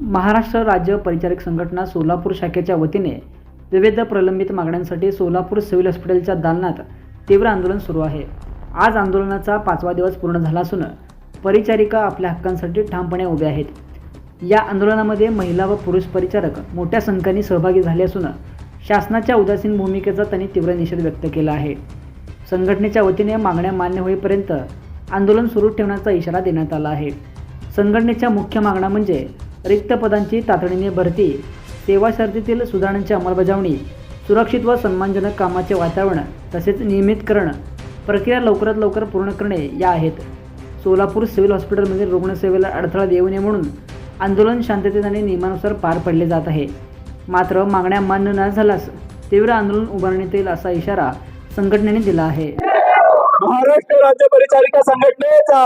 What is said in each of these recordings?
महाराष्ट्र राज्य परिचारिक संघटना सोलापूर शाखेच्या वतीने विविध प्रलंबित मागण्यांसाठी सोलापूर सिव्हिल हॉस्पिटलच्या दालनात तीव्र आंदोलन सुरू आहे. आज आंदोलनाचा पाचवा दिवस पूर्ण झाला असून परिचारिका आपल्या हक्कांसाठी ठामपणे उभ्या आहेत. या आंदोलनामध्ये महिला व पुरुष परिचारक मोठ्या संख्येने सहभागी झाले असून शासनाच्या उदासीन भूमिकेचा त्यांनी तीव्र निषेध व्यक्त केला आहे. संघटनेच्या वतीने मागण्या मान्य होईपर्यंत आंदोलन सुरू ठेवण्याचा इशारा देण्यात आला आहे. संघटनेच्या मुख्य मागण्या म्हणजे रिक्त पदांची तातडीने भरती सेवा शर्तीतील सुधारणांची अंमलबजावणी सुरक्षित व सन्मानजनक कामाचे वातावरण तसेच नियमित करणं प्रक्रिया लवकरात लवकर पूर्ण करणे या आहेत. सोलापूर सिव्हिल हॉस्पिटलमधील रुग्णसेवेला अडथळा देऊ नये म्हणून आंदोलन शांततेत आणि नियमानुसार पार पडले जात आहे. मात्र मागण्या मान्य न झाल्यास तीव्र आंदोलन उभारण्यात येईल असा इशारा संघटनेने दिला आहे. महाराष्ट्र राज्य परिचारिका संघटनेचा.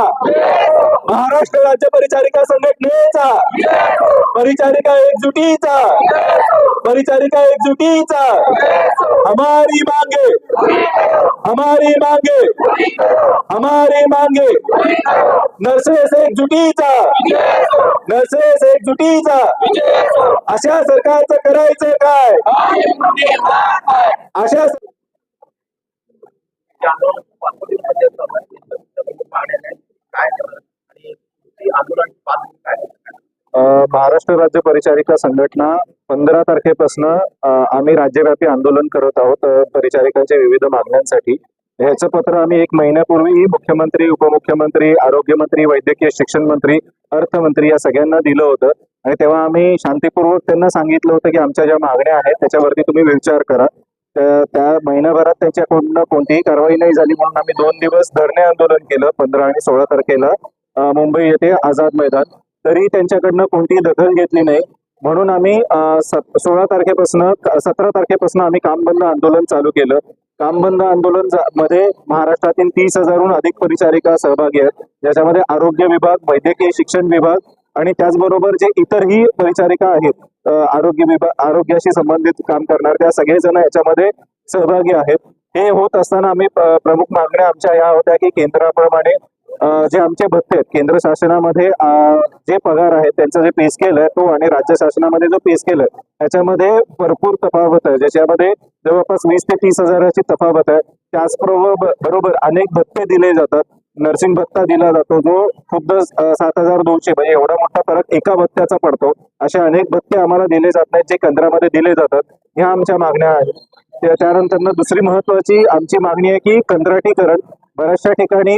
महाराष्ट्र राज्य परिचारिका संघटनेचा. परिचारिका एकजुटीचा. परिचारिका एकजुटीचा. हमारी मांगे. हमारी मांगे. हमारी मांगे. नर्सेस एकजुटीचा. नर्सेस एकजुटीचा. अशा सरकारचं करायचं काय? अशा महाराष्ट्र राज्य परिचारिका संघटना पंधरा तारखेपासून आम्ही राज्यव्यापी आंदोलन करत आहोत परिचारिकांच्या विविध मागण्यांसाठी. ह्याचं पत्र आम्ही एक महिन्यापूर्वी मुख्यमंत्री उपमुख्यमंत्री आरोग्यमंत्री वैद्यकीय शिक्षण मंत्री अर्थमंत्री या सगळ्यांना दिलं होतं. आणि तेव्हा आम्ही शांतीपूर्वक त्यांना सांगितलं होतं की आमच्या ज्या मागण्या आहेत त्याच्यावरती तुम्ही विचार करा. त्या महिन्याभरात त्यांच्याकडून कोणतीही कारवाई नाही झाली म्हणून आम्ही दोन दिवस धरणे आंदोलन केलं पंधरा आणि सोळा तारखेला. मुंबई येथे आझाद मैदान. तरी त्यांच्याकडनं कोणतीही दखल घेतली नाही. म्हणून आम्ही सोळा तारखेपासून सतरा तारखेपासून आम्ही काम बंद आंदोलन चालू केलं. काम बंद आंदोलनमध्ये महाराष्ट्रातील तीस हजारहून अधिक परिचारिका सहभागी आहेत. ज्याच्यामध्ये आरोग्य विभाग वैद्यकीय शिक्षण विभाग आणि त्याचबरोबर जे इतरही परिचारिका आहेत आरोग्य विभाग आरोग्याशी संबंधित काम करणार त्या सगळेजण याच्यामध्ये सहभागी आहेत. हे होत असताना आम्ही प्रमुख मागण्या आमच्या या होत्या की केंद्राप्रमाणे जे आमचे भत्ते आहेत केंद्र शासनामध्ये जे पगार आहेत त्यांचा जे पे स्केल आहे तो आणि राज्य शासनामध्ये जो पे स्केल आहे त्याच्यामध्ये भरपूर तफावत आहे. ज्याच्यामध्ये जवळपास वीस ते तीस हजाराची तफावत आहे. त्याचबरोबर बरोबर अनेक भत्ते दिले जातात. नर्सिंग भत्ता दिला जातो जो खुद्द सात हजार दोनशे म्हणजे एवढा मोठा फरक एका भत्त्याचा पडतो. असे अनेक भत्ते आम्हाला दिले जात नाहीत जे केंद्रामध्ये दिले जातात. ह्या आमच्या मागण्या आहेत. त्यानंतर दुसरी महत्वाची आमची मागणी आहे की कंत्राटीकरण. बऱ्याचशा ठिकाणी